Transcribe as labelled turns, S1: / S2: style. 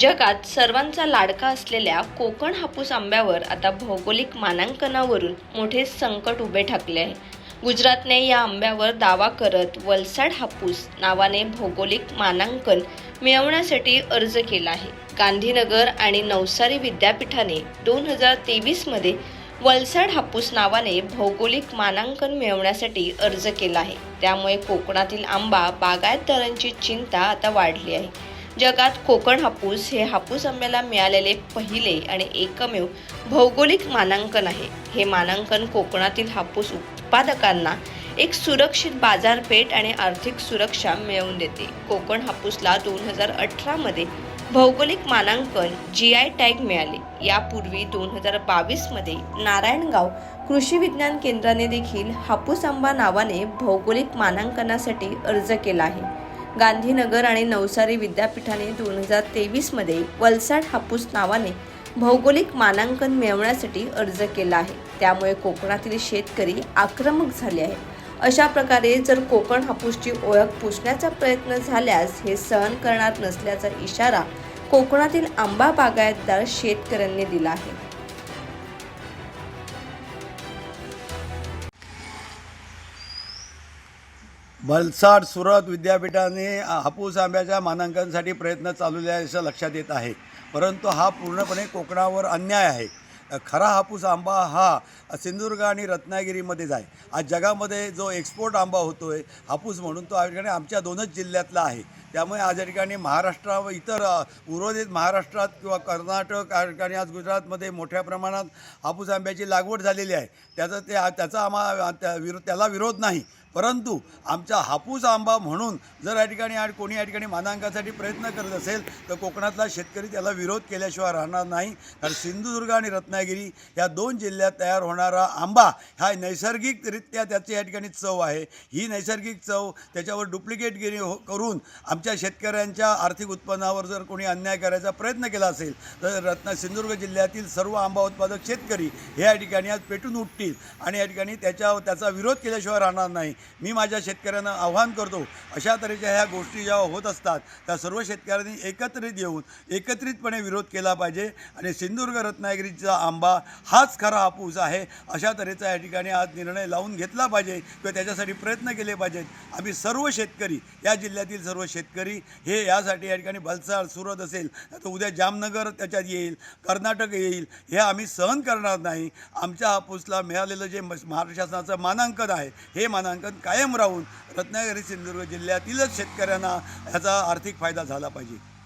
S1: जगात सर्वांचा लाडका असलेल्या कोकण हापूस आंब्यावर आता भौगोलिक मानांकनावरून मोठे संकट उभे ठाकले आहे. गुजरातने या आंब्यावर दावा करत वलसाड हापूस नावाने भौगोलिक मानांकन मिळवण्यासाठी अर्ज केला आहे. गांधीनगर आणि नवसारी विद्यापीठाने दोन हजार तेवीसमध्ये वलसाड हापूस नावाने भौगोलिक मानांकन मिळवण्यासाठी अर्ज केला आहे. त्यामुळे कोकणातील आंबा बागायतदारांची चिंता आता वाढली आहे. जगात कोकण हापूस हे हापूस आंब्याला मिळालेले पहिले आणि एकमेव भौगोलिक मानांकन आहे. हे मानांकन कोकणातील हापूस उत्पादकांना एक सुरक्षित बाजारपेठ आणि आर्थिक सुरक्षा मिळवून देते. कोकण हापूसला दोन हजार अठरामध्ये भौगोलिक मानांकन जी आय टॅग मिळाले. यापूर्वी दोन हजार बावीसमध्ये नारायणगाव कृषी विज्ञान केंद्राने देखील हापूस आंबा नावाने भौगोलिक मानांकनासाठी अर्ज केला आहे. गांधीनगर आणि नवसारी विद्यापीठाने दोन हजार तेवीसमध्ये वलसाड हापूस नावाने भौगोलिक मानांकन मिळवण्यासाठी अर्ज केला आहे. त्यामुळे कोकणातील शेतकरी आक्रमक झाले आहे अशा प्रकारे जर कोकण हापूसची ओळख पुसण्याचा प्रयत्न झाल्यास हे सहन करणार नसल्याचा इशारा कोकणातील आंबा बागायतदार शेतकऱ्यांनी दिला आहे.
S2: वलसाड सुरत विद्यापीठाने हापूस आंब्याच्या मानांकनासाठी प्रयत्न चालवले आहे असं लक्षात येत आहे. परंतु हा पूर्णपणे कोकणावर अन्याय आहे. खरा हापूस आंबा हा सिंधुदुर्ग आणि रत्नागिरीमध्येच आहे आज जगामध्ये जो एक्सपोर्ट आंबा होतो आहे हापूस म्हणून तो या ठिकाणी आमच्या दोनच जिल्ह्यातला आहे. त्यामुळे आज या ठिकाणी महाराष्ट्रा व इतर उर्वरित महाराष्ट्रात किंवा कर्नाटक या ठिकाणी आज गुजरातमध्ये मोठ्या प्रमाणात हापूस आंब्याची लागवड झालेली आहे. त्याचा ते त्याचा आम्हा त्या विरो त्याला विरोध नाही. परंतु आमचा हापूस आंबा म्हणून जर या ठिकाणी आणि कोणी या ठिकाणी मानांकासाठी प्रयत्न करत असेल तर कोकणातला शेतकरी त्याला विरोध केल्याशिवाय राहणार नाही. कारण सिंधुदुर्ग आणि रत्नागिरी या दोन जिल्ह्यात तयार होणारा आंबा हा नैसर्गिकरित्या त्याची या ठिकाणी चव आहे. ही नैसर्गिक चव त्याच्यावर डुप्लिकेटगिरी हो करून आमच्या शेतकऱ्यांच्या आर्थिक उत्पन्नावर जर कोणी अन्याय करायचा प्रयत्न केला असेल तर रत्न सिंधुदुर्ग जिल्ह्यातील सर्व आंबा उत्पादक शेतकरी हे या ठिकाणी आज पेटून उठतील आणि या ठिकाणी त्याच्या त्याचा विरोध केल्याशिवाय राहणार नाही. मी माझ्या शेतकऱ्यांना आव्हान करतो अशा तऱ्हेच्या ह्या गोष्टी जेव्हा होत असतात त्या सर्व शेतकऱ्यांनी एकत्रित येऊन एकत्रितपणे विरोध केला पाहिजे आणि सिंधुदुर्ग रत्नागिरीचा आंबा हाच खरा हापूस आहे अशा तऱ्हेचा या ठिकाणी आज निर्णय लावून घेतला पाहिजे किंवा त्याच्यासाठी प्रयत्न केले पाहिजेत. आम्ही सर्व शेतकरी या जिल्ह्यातील सर्व शेतकरी हे यासाठी या ठिकाणी बलसाड सुरत असेल तर उद्या जामनगर त्याच्यात येईल कर्नाटक येईल हे आम्ही सहन करणार नाही. आमच्या हापूसला मिळालेलं जे महाराष्ट्र शासनाचं मानांकन आहे हे मानांकन कायम राहून रत्नागिरी सिंधुदुर्ग जिल्ह्यातीलच शेतकऱ्यांना ह्याचा आर्थिक फायदा झाला पाहिजे.